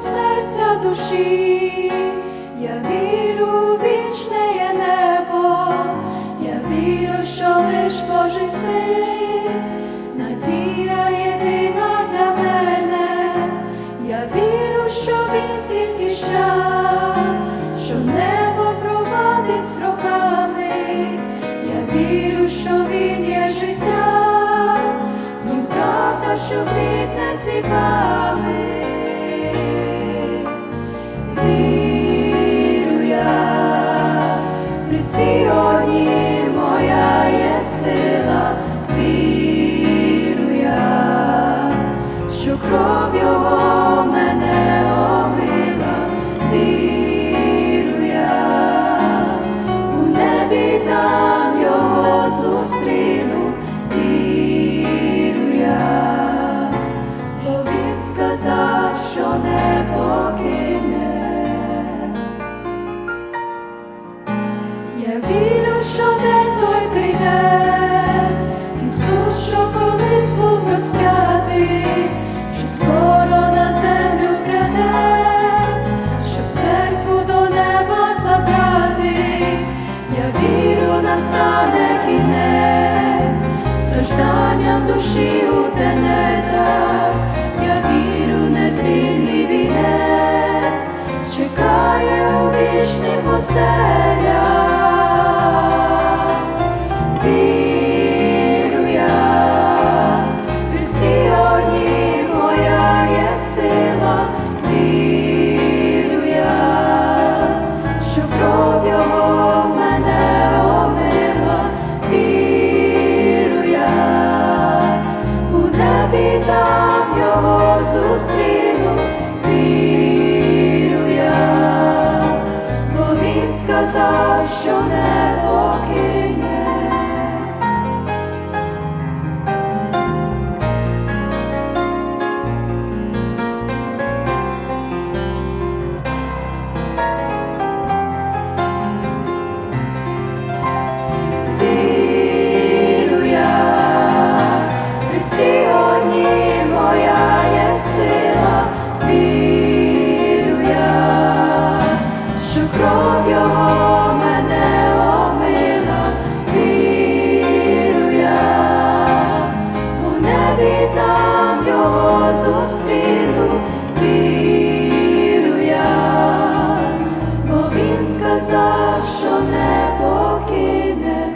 безсмертя душі, я вірю в вічне є небо, я вірю, що лиш Божий син, надія єдина для мене, я вірю, що він тільки шлях, що небо провадить з роками, я вірю, що він є життя. Ні, правда, що квітне з віками. Одній моя є сила, вірю я, що кров його мене омила, вірю я, у небі там його зустріну, вірю я, бо сказав, що не покине. Вірю, настане кінець, в душі у тенета, я вірю, нетлінний вінець, чекає у вічних оселях. Зустріну, віру я, бо він сказав, що не покине. там його зустріну, віру я, бо він сказав, що не покине.